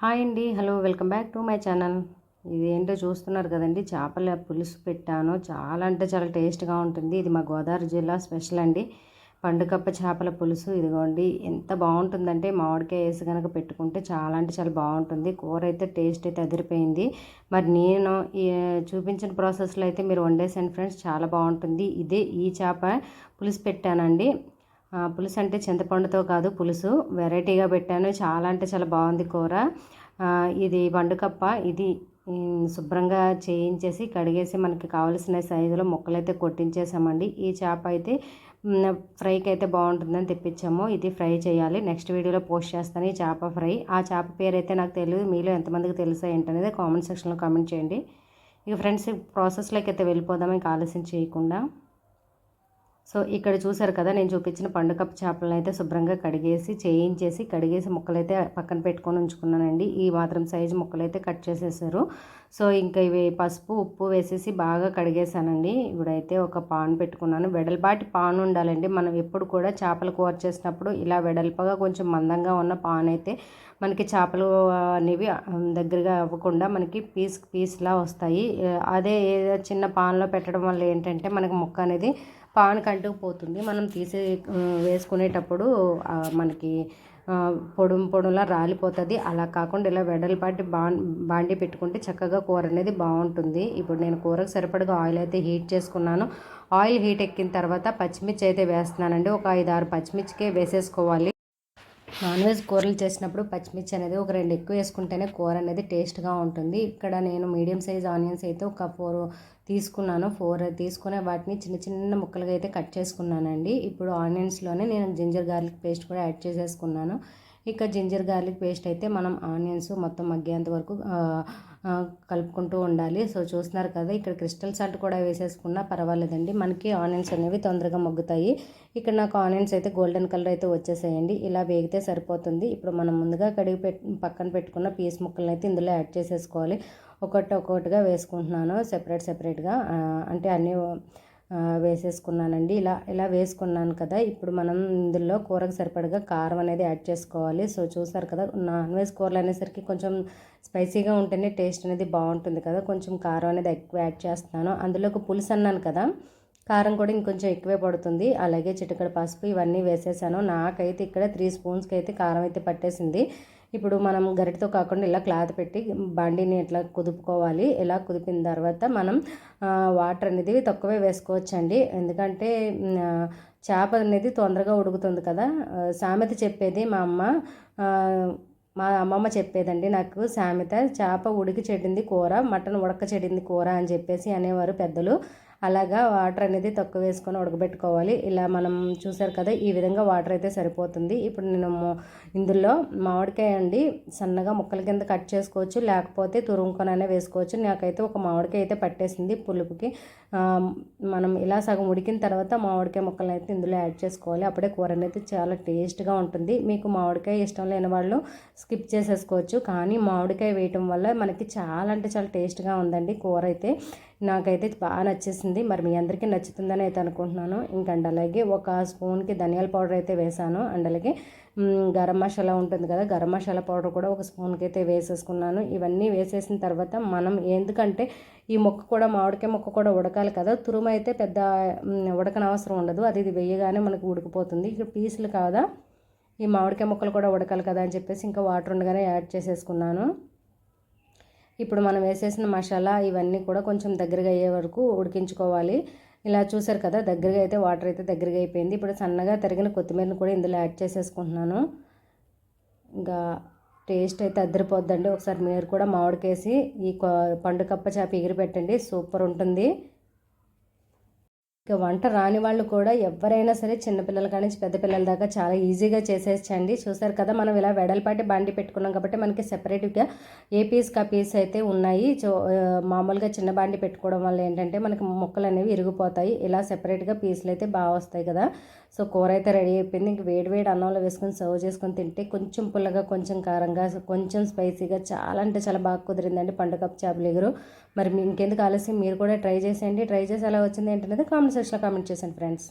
Hi అండి. Hello welcome back to my channel. ఇది ఏంటో చూస్తున్నారు కదండి. చేపల పులుసు పెట్టాను. చాలా అంటే చాలా టేస్ట్గా ఉంటుంది. ఇది మా గోదావరి జిల్లా స్పెషల్ అండి. పండుకప్ప చేపల పులుసు ఇదిగోండి. ఎంత బాగుంటుందంటే మామిడికాయ వేసి కనుక పెట్టుకుంటే చాలా అంటే చాలా బాగుంటుంది. కూర అయితే టేస్ట్ అయితే అదిరిపోయింది. మరి నేను చూపించిన ప్రాసెస్లో అయితే మీరు వండేసాను ఫ్రెండ్స్. చాలా బాగుంటుంది. ఇదే ఈ చేప పులుసు పెట్టానండి. పులుసు అంటే చింతపండుతో కాదు పులుసు. వెరైటీగా పెట్టాను. చాలా అంటే చాలా బాగుంది కూర. ఇది వండుకప్ప. ఇది శుభ్రంగా చేయించేసి కడిగేసి మనకి కావలసిన సైజులో ముక్కలైతే కొట్టించేసామండి. ఈ చేప అయితే ఫ్రైకి అయితే బాగుంటుందని తెప్పించాము. ఇది ఫ్రై చేయాలి. నెక్స్ట్ వీడియోలో పోస్ట్ చేస్తాను ఈ చేప ఫ్రై. ఆ చేప పేరు అయితే నాకు తెలియదు మీలో ఎంతమందికి తెలుసా ఏంటనేది కామెంట్ సెక్షన్లో కామెంట్ చేయండి. ఇక ఫ్రెండ్స్ ప్రాసెస్లోకి అయితే వెళ్ళిపోదాం. ఇంకా ఆలస్యం చేయకుండా. సో ఇక్కడ చూసారు కదా నేను చూపించిన పండుగ చేపలను అయితే శుభ్రంగా కడిగేసి చేయించేసి కడిగేసి ముక్కలైతే పక్కన పెట్టుకొని ఉంచుకున్నానండి. ఈ మాత్రం సైజు ముక్కలైతే కట్ చేసేసారు. సో ఇంకా ఇవి పసుపు ఉప్పు వేసేసి బాగా కడిగేసానండి ఇప్పుడైతే ఒక పాన్ పెట్టుకున్నాను. వెడల్పాటి పాన్ ఉండాలండి. మనం ఎప్పుడు కూడా చేపలు కూర చేసినప్పుడు ఇలా వెడల్పగా కొంచెం మందంగా ఉన్న పాన్ అయితే మనకి చేపలు అనేవి దగ్గరగా అవ్వకుండా మనకి పీస్ పీస్లా వస్తాయి. అదే చిన్న పాన్లో పెట్టడం వల్ల ఏంటంటే మనకి ముక్క అనేది పాన్ కంటుకుపోతుంది మనం తీసే వేసుకునేటప్పుడు మనకి పొడుం పొడులా రాలిపోతుంది. అలా కాకుండా ఇలా వెడల్పాటి బా బాండి పెట్టుకుంటే చక్కగా కూర అనేది బాగుంటుంది. ఇప్పుడు నేను కూరకు సరిపడగా ఆయిల్ అయితే హీట్ చేసుకున్నాను. ఆయిల్ హీట్ ఎక్కిన తర్వాత పచ్చిమిర్చి అయితే వేస్తున్నానండి. ఒక ఐదు ఆరు పచ్చిమిర్చికే వేసేసుకోవాలి. నాన్ వెజ్ కూరలు చేసినప్పుడు పచ్చిమిర్చి అనేది ఒక రెండు ఎక్కువ వేసుకుంటేనే కూర అనేది టేస్ట్గా ఉంటుంది. ఇక్కడ నేను మీడియం సైజ్ ఆనియన్స్ అయితే ఒక ఫోర్ తీసుకున్నాను. ఫోర్ తీసుకునే వాటిని చిన్న చిన్న ముక్కలుగా అయితే కట్ చేసుకున్నానండి. ఇప్పుడు ఆనియన్స్లోనే నేను జింజర్ గార్లిక్ పేస్ట్ కూడా యాడ్ చేసేసుకున్నాను. ఇక జింజర్ గార్లిక్ పేస్ట్ అయితే మనం ఆనియన్స్ మొత్తం మగ్గేంత వరకు కలుపుకుంటూ ఉండాలి. సో చూస్తున్నారు కదా ఇక్కడ క్రిస్టల్ సాల్ట్ కూడా వేసేసుకున్నా పర్వాలేదండి. మనకి ఆనియన్స్ అనేవి తొందరగా మొగ్గుతాయి. ఇక్కడ నాకు ఆనియన్స్ అయితే గోల్డెన్ కలర్ అయితే వచ్చేసేయండి. ఇలా వేగితే సరిపోతుంది. ఇప్పుడు మనం ముందుగా కడిగి పెట్ పక్కన పెట్టుకున్న పీస్ ముక్కలను అయితే ఇందులో యాడ్ చేసేసుకోవాలి. ఒకటి ఒక్కొక్కటిగా వేసుకుంటున్నాను. సెపరేట్ సెపరేట్గా అంటే అన్నీ వేసేసుకున్నానండి. ఇలా ఇలా వేసుకున్నాను కదా. ఇప్పుడు మనం ఇందులో కూరకు సరిపడగా కారం అనేది యాడ్ చేసుకోవాలి. సో చూసారు కదా నాన్ వెజ్ కూరలు అనేసరికి కొంచెం స్పైసీగా ఉంటేనే టేస్ట్ అనేది బాగుంటుంది కదా. కొంచెం కారం అనేది ఎక్కువ యాడ్ చేస్తున్నాను. అందులోకి పులుసు అన్నాను కదా. కారం కూడా ఇంకొంచెం ఎక్కువే పడుతుంది. అలాగే చిటికడ పసుపు ఇవన్నీ వేసేసాను. నాకైతే ఇక్కడ త్రీ స్పూన్స్కి అయితే కారం అయితే పట్టేసింది. ఇప్పుడు మనం గరిటతో కాకుండా ఇలా క్లాత్ పెట్టి బండిని ఇట్లా కుదుపుకోవాలి ఇలా కుదిపిన తర్వాత మనం వాటర్ అనేది తక్కువే వేసుకోవచ్చండి. ఎందుకంటే చేప అనేది తొందరగా ఉడుకుతుంది కదా. సామెత చెప్పేది మా అమ్మ మా అమ్మమ్మ చెప్పేదండి. నాకు సామెత చేప ఉడికి చెడింది కూర మటన్ ఉడక చెడింది కూర అని చెప్పేసి అనేవారు పెద్దలు. అలాగా వాటర్ అనేది తక్కువ వేసుకొని ఉడకబెట్టుకోవాలి. ఇలా మనం చూసారు కదా ఈ విధంగా వాటర్ అయితే సరిపోతుంది. ఇప్పుడు నేను ఇందులో మామిడికాయ అండి సన్నగా ముక్కల కింద కట్ చేసుకోవచ్చు. లేకపోతే తురుముకొనైనా వేసుకోవచ్చు. నాకైతే ఒక మామిడికాయ అయితే పట్టేసింది పులుపుకి. మనం ఇలా సగం ఉడికిన తర్వాత మామిడికాయ ముక్కలను అయితే ఇందులో యాడ్ చేసుకోవాలి. అప్పుడే కూర అనేది చాలా టేస్ట్గా ఉంటుంది. మీకు మామిడికాయ ఇష్టం లేని వాళ్ళు స్కిప్ చేసేసుకోవచ్చు. కానీ మామిడికాయ వేయటం వల్ల మనకి చాలా అంటే చాలా టేస్ట్గా ఉందండి కూర అయితే. నాకైతే బాగా నచ్చేసింది. మరి మీ అందరికీ నచ్చుతుందని అయితే అనుకుంటున్నాను. ఇంకండి అలాగే ఒక స్పూన్కి ధనియాల పౌడర్ అయితే వేసాను. అండ్ అలాగే గరం మసాలా ఉంటుంది కదా గరం మసాలా పౌడర్ కూడా ఒక స్పూన్కి అయితే వేసేసుకున్నాను. ఇవన్నీ వేసేసిన తర్వాత మనం ఎందుకంటే ఈ మొక్క కూడా మామిడికాయ మొక్క కూడా ఉడకాలి కదా తురుము అయితే పెద్ద ఉడకనవసరం ఉండదు. అది ఇది వేయగానే మనకు ఉడికిపోతుంది. ఇక్కడ పీసులు కాదా ఈ మామిడికాయ ముక్కలు కూడా ఉడకాలి కదా అని చెప్పేసి ఇంకా వాటర్ ఉండగానే యాడ్ చేసేసుకున్నాను. ఇప్పుడు మనం వేసేసిన మసాలా ఇవన్నీ కూడా కొంచెం దగ్గరగా అయ్యే వరకు ఉడికించుకోవాలి. ఇలా చూసారు కదా దగ్గరగా అయితే వాటర్ అయితే దగ్గరగా అయిపోయింది. ఇప్పుడు సన్నగా తరిగిన కొత్తిమీరని కూడా ఇందులో యాడ్ చేసేసుకుంటున్నాను. ఇంకా టేస్ట్ అయితే అద్దరిపోద్దండి. ఒకసారి మీరు కూడా మామిడికేసి ఈ పండు కప్ప చేప ఎగిరి పెట్టండి సూపర్ ఉంటుంది. ఇక వంట రాని వాళ్ళు కూడా ఎవరైనా సరే చిన్నపిల్లల కానీ పెద్ద పిల్లల దాకా చాలా ఈజీగా చేసేసండి చూసారు కదా మనం ఇలా వెడల్పాటి బండి పెట్టుకున్నాం కాబట్టి మనకి సెపరేట్గా ఏ పీస్ కా పీస్ అయితే ఉన్నాయి సో మామూలుగా చిన్న బండి పెట్టుకోవడం వల్ల ఏంటంటే మనకి మొక్కలు అనేవి ఇరిగిపోతాయి. ఇలా సెపరేట్గా పీసులు అయితే బాగా వస్తాయి కదా. సో కూర అయితే రెడీ అయిపోయింది. ఇంక వేడి వేడి అన్నంలో వేసుకొని సర్వ్ చేసుకొని తింటే కొంచెం పుల్లగా కొంచెం కారంగా కొంచెం స్పైసీగా చాలా అంటే చాలా బాగా కుదిరిందండి పండుగ చేపలు ఎగురు. మరి ఇంకెందుకు ఆలస్యం? మీరు కూడా ట్రై చేసేయండి. ట్రై చేసి ఎలా వచ్చింది ఏంటనేది కామెంట్ సెక్షన్లో కామెంట్ చేశాను ఫ్రెండ్స్.